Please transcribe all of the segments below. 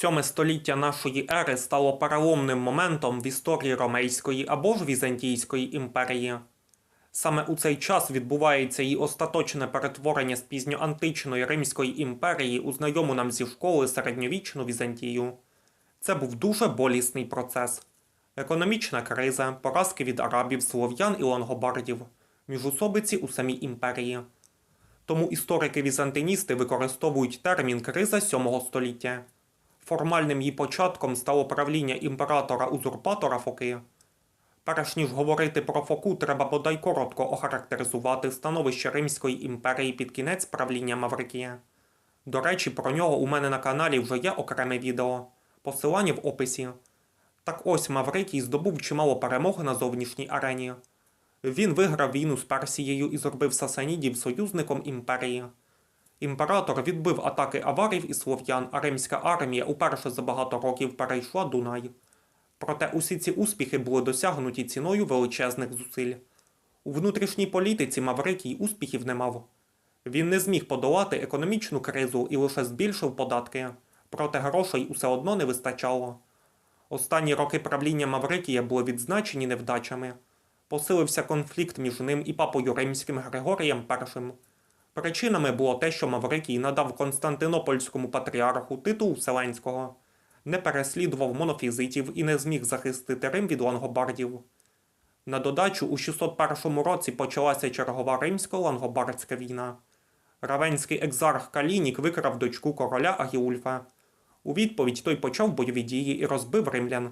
Сьоме століття нашої ери стало переломним моментом в історії Ромейської або ж Візантійської імперії. Саме у цей час відбувається її остаточне перетворення з пізньоантичної Римської імперії у знайому нам зі школи середньовічну Візантію. Це був дуже болісний процес. Економічна криза, поразки від арабів, слов'ян і лонгобардів, міжусобиці у самій імперії. Тому історики-візантиністи використовують термін криза сьомого століття. Формальним її початком стало правління імператора-узурпатора Фоки. Перш ніж говорити про Фоку, треба бодай коротко охарактеризувати становище Римської імперії під кінець правління Маврикія. До речі, про нього у мене на каналі вже є окреме відео, посилання в описі. Так ось Маврикій здобув чимало перемог на зовнішній арені. Він виграв війну з Персією і зробив Сасанідів союзником імперії. Імператор відбив атаки аварів і слов'ян, а римська армія уперше за багато років перейшла Дунай. Проте усі ці успіхи були досягнуті ціною величезних зусиль. У внутрішній політиці Маврикій успіхів не мав. Він не зміг подолати економічну кризу і лише збільшив податки, проте грошей усе одно не вистачало. Останні роки правління Маврикія були відзначені невдачами. Посилився конфлікт між ним і папою римським Григорієм І. Причинами було те, що Маврикій надав Константинопольському патріарху титул Вселенського, не переслідував монофізитів і не зміг захистити Рим від лангобардів. На додачу у 601 році почалася чергова римсько-лангобардська війна. Равенський екзарх Калінік викрав дочку короля Агіульфа. У відповідь той почав бойові дії і розбив римлян.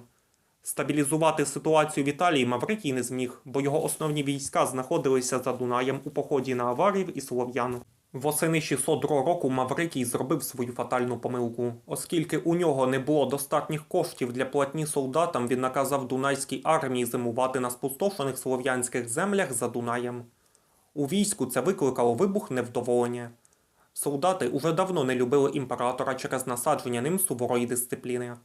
Стабілізувати ситуацію в Італії Маврикій не зміг, бо його основні війська знаходилися за Дунаєм у поході на аварів і слов'ян. Восени 602 року Маврикій зробив свою фатальну помилку. Оскільки у нього не було достатніх коштів для платні солдатам, він наказав Дунайській армії зимувати на спустошених слов'янських землях за Дунаєм. У війську це викликало вибух невдоволення. Солдати уже давно не любили імператора через насадження ним суворої дисципліни.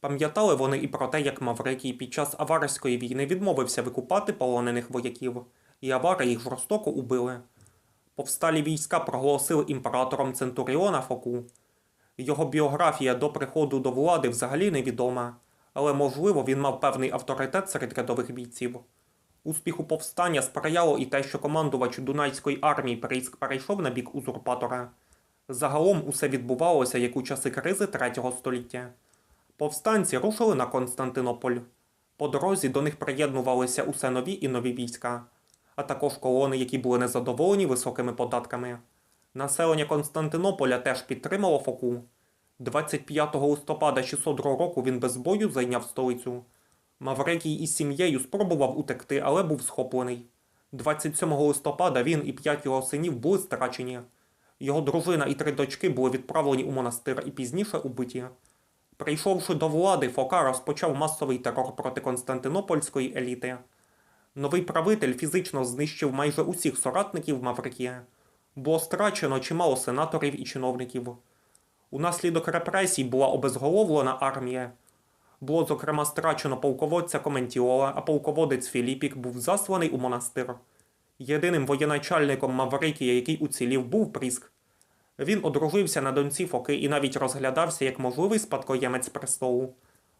Пам'ятали вони і про те, як Маврикій під час аварської війни відмовився викупати полонених вояків, і авари їх жорстоко убили. Повсталі війська проголосили імператором Центуріона Фоку. Його біографія до приходу до влади взагалі невідома, але можливо він мав певний авторитет серед рядових бійців. Успіху повстання сприяло і те, що командувач Дунайської армії Приск перейшов на бік узурпатора. Загалом усе відбувалося як у часи кризи третього століття. Повстанці рушили на Константинополь. По дорозі до них приєднувалися усе нові і нові війська, а також колони, які були незадоволені високими податками. Населення Константинополя теж підтримало Фоку. 25 листопада 602 року він без бою зайняв столицю. Маврикій із сім'єю спробував утекти, але був схоплений. 27 листопада він і п'ять його синів були страчені. Його дружина і три дочки були відправлені у монастир і пізніше убиті. Прийшовши до влади, Фока розпочав масовий терор проти Константинопольської еліти. Новий правитель фізично знищив майже усіх соратників Маврикія. Було страчено чимало сенаторів і чиновників. Унаслідок репресій була обезголовлена армія. Було, зокрема, страчено полководця Коментіола, а полководець Філіпік був засланий у монастир. Єдиним воєначальником Маврикія, який уцілів, був Пріск. Він одружився на доньці Фоки і навіть розглядався як можливий спадкоємець престолу.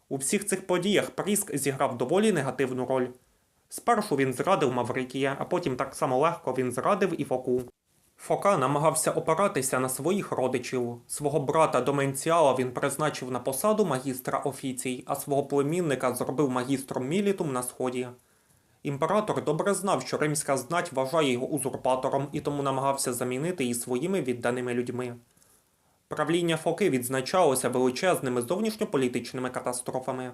У всіх цих подіях Пріск зіграв доволі негативну роль. Спершу він зрадив Маврикія, а потім так само легко він зрадив і Фоку. Фока намагався опиратися на своїх родичів. Свого брата Доменціала він призначив на посаду магістра офіцій, а свого племінника зробив магістром мілітум на сході. Імператор добре знав, що римська знать вважає його узурпатором і тому намагався замінити її своїми відданими людьми. Правління Фоки відзначалося величезними зовнішньополітичними катастрофами.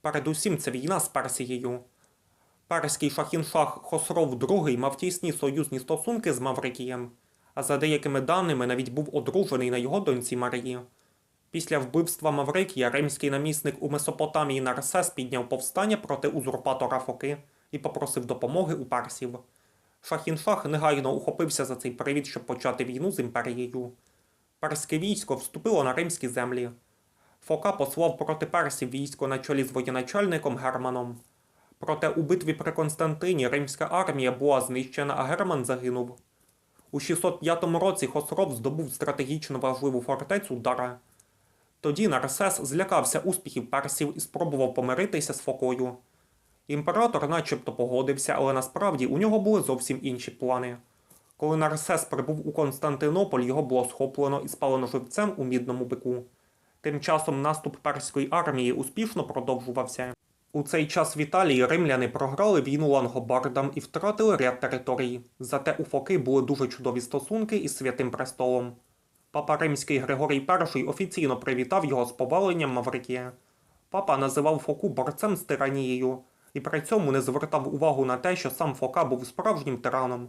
Передусім це війна з Персією. Перський шахіншах Хосров II мав тісні союзні стосунки з Маврикієм, а за деякими даними навіть був одружений на його доньці Марії. Після вбивства Маврикія римський намісник у Месопотамії Нарсес підняв повстання проти узурпатора Фоки і попросив допомоги у персів. Шахіншах негайно ухопився за цей привід, щоб почати війну з імперією. Перське військо вступило на римські землі. Фока послав проти персів військо на чолі з воєначальником Германом. Проте у битві при Константині римська армія була знищена, а Герман загинув. У 605 році Хосров здобув стратегічно важливу фортецю Дара. Тоді Нарсес злякався успіхів персів і спробував помиритися з Фокою. Імператор начебто погодився, але насправді у нього були зовсім інші плани. Коли Нарсес прибув у Константинополь, його було схоплено і спалено живцем у мідному бику. Тим часом наступ перської армії успішно продовжувався. У цей час в Італії римляни програли війну лангобардам і втратили ряд територій. Зате у Фоки були дуже чудові стосунки із Святим Престолом. Папа Римський Григорій І офіційно привітав його з поваленням Маврикія. Папа називав Фоку борцем з тиранією і при цьому не звертав увагу на те, що сам Фока був справжнім тираном.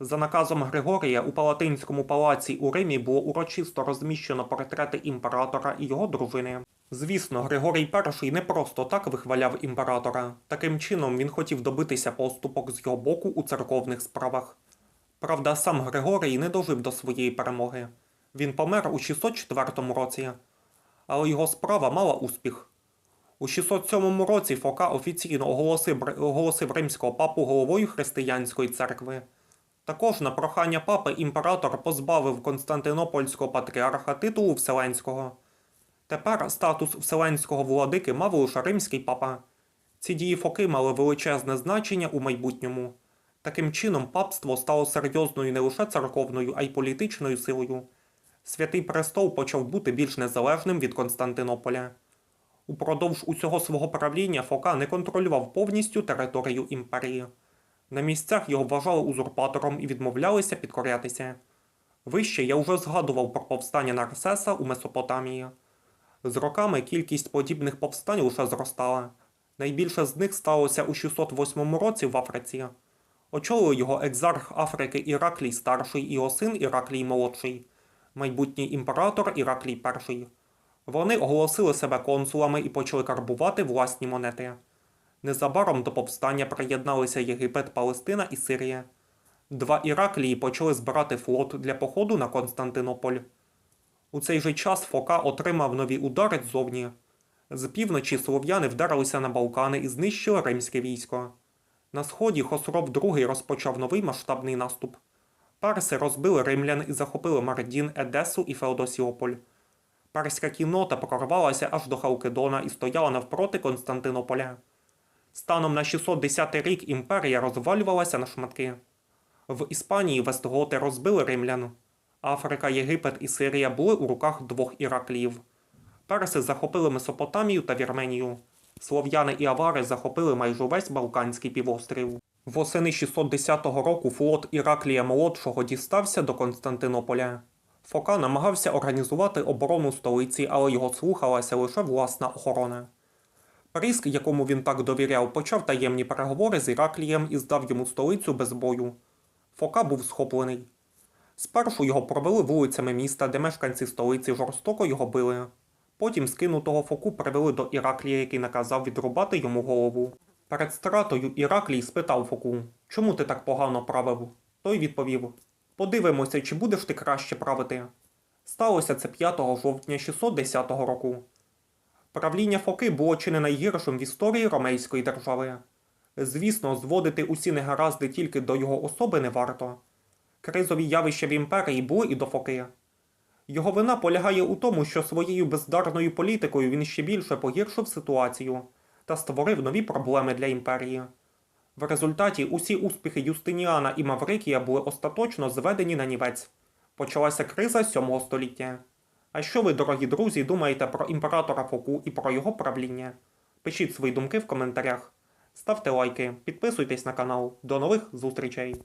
За наказом Григорія у Палатинському палаці у Римі було урочисто розміщено портрети імператора і його дружини. Звісно, Григорій І не просто так вихваляв імператора. Таким чином він хотів добитися поступок з його боку у церковних справах. Правда, сам Григорій не дожив до своєї перемоги. Він помер у 604 році, але його справа мала успіх. У 607 році Фока офіційно оголосив, оголосив римського папу головою християнської церкви. Також на прохання папи імператор позбавив Константинопольського патріарха титулу Вселенського. Тепер статус Вселенського владики мав лише римський папа. Ці дії Фоки мали величезне значення у майбутньому. Таким чином, папство стало серйозною не лише церковною, а й політичною силою. Святий престол почав бути більш незалежним від Константинополя. Упродовж усього свого правління Фока не контролював повністю територію імперії. На місцях його вважали узурпатором і відмовлялися підкорятися. Вище я вже згадував про повстання Нарсеса у Месопотамії. З роками кількість подібних повстань лише зростала. Найбільше з них сталося у 608 році в Африці. Очолив його екзарх Африки Іраклій старший і його син Іраклій молодший, майбутній імператор Іраклій І. Вони оголосили себе консулами і почали карбувати власні монети. Незабаром до повстання приєдналися Єгипет, Палестина і Сирія. Два Іраклії почали збирати флот для походу на Константинополь. У цей же час Фока отримав нові удари ззовні. З півночі слов'яни вдарилися на Балкани і знищили римське військо. На сході Хосров II розпочав новий масштабний наступ. Перси розбили римлян і захопили Мардін, Едесу і Феодосіополь. Перська кіннота прорвалася аж до Халкидона і стояла навпроти Константинополя. Станом на 610 рік імперія розвалювалася на шматки. В Іспанії вестготи розбили римлян. Африка, Єгипет і Сирія були у руках двох іракліїв. Перси захопили Месопотамію та Вірменію. Слов'яни і авари захопили майже весь Балканський півострів. Восени 610 року флот Іраклія Молодшого дістався до Константинополя. Фока намагався організувати оборону столиці, але його слухалася лише власна охорона. Пріск, якому він так довіряв, почав таємні переговори з Іраклієм і здав йому столицю без бою. Фока був схоплений. Спершу його провели вулицями міста, де мешканці столиці жорстоко його били. Потім скинутого Фоку привели до Іраклія, який наказав відрубати йому голову. Перед стратою Іраклій спитав Фоку, чому ти так погано правив? Той відповів: Подивимося, чи будеш ти краще правити. Сталося це 5 жовтня 610 року. Правління Фоки було чи не найгіршим в історії ромейської держави. Звісно, зводити усі негаразди тільки до його особи не варто. Кризові явища в імперії були і до Фоки. Його вина полягає у тому, що своєю бездарною політикою він ще більше погіршив ситуацію та створив нові проблеми для імперії. В результаті усі успіхи Юстиніана і Маврикія були остаточно зведені на нівець. Почалася криза 7 століття. А що ви, дорогі друзі, думаєте про імператора Фоку і про його правління? Пишіть свої думки в коментарях. Ставте лайки, підписуйтесь на канал. До нових зустрічей!